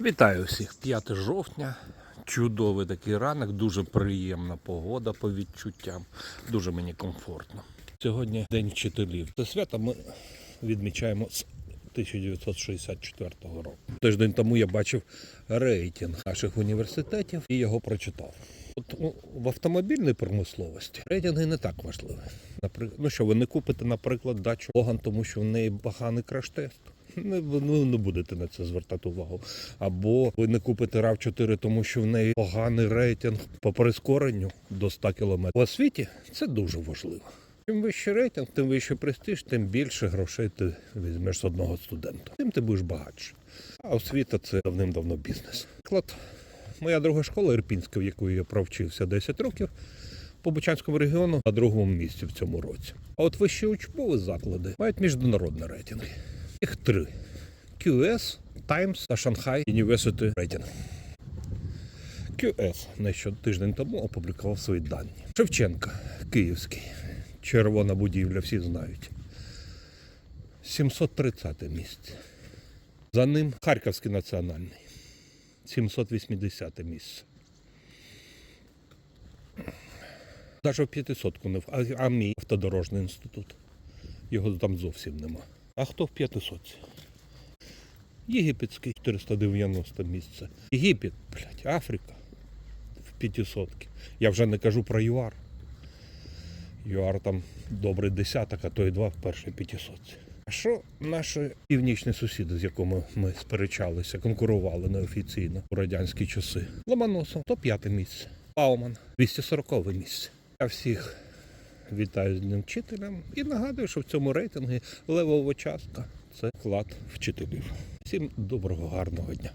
Вітаю всіх 5 жовтня. Чудовий такий ранок, дуже приємна погода по відчуттям. Дуже мені комфортно. Сьогодні День вчителів. Це свято ми відмічаємо з 1964 року. Тиждень тому я бачив рейтинг наших університетів і його прочитав. От в автомобільній промисловості рейтинги не так важливі. Наприклад, ну що ви не купите, наприклад, дачу Логан, тому що в неї поганий краш-тест. Не, ну, не будете на це звертати увагу. Або ви не купите rav 4 тому що в неї поганий рейтинг по прискоренню до 100 км. В освіті це дуже важливо. Чим вищий рейтинг, тим вищий престиж, тим більше грошей ти візьмеш з одного студента. Тим ти будеш багатше. А освіта це давним-давно бізнес. Приклад, моя друга школа Ірпінська, в яку я провчився 10 років, по Бучанському регіону на другому місці в цьому році. А от вищі учбові заклади мають міжнародні рейтинги. Їх три: QS, Times та Shanghai University Rating. QS ще тиждень тому опублікував свої дані. Шевченка, Київський. Червона будівля, всі знають. 730 місце. За ним Харківський національний. 780 місце. Навіть в 500-ку не в- а, а мій автодорожний інститут. Його там зовсім нема. А хто в 500? Єгипетський 490 місце. Єгипет, блядь, Африка в 500. Я вже не кажу про ЮАР. ЮАР там добрий десяток, а то й два в першій 500. А що наші північні сусіди, з якими ми сперечалися, конкурували неофіційно у радянські часи? Ломоносов 105 місце. Бауман 240 місце. Я всіх вітаю з Днем вчителям і нагадую, що в цьому рейтингі левова частка це вклад вчителів. Всім доброго, гарного дня.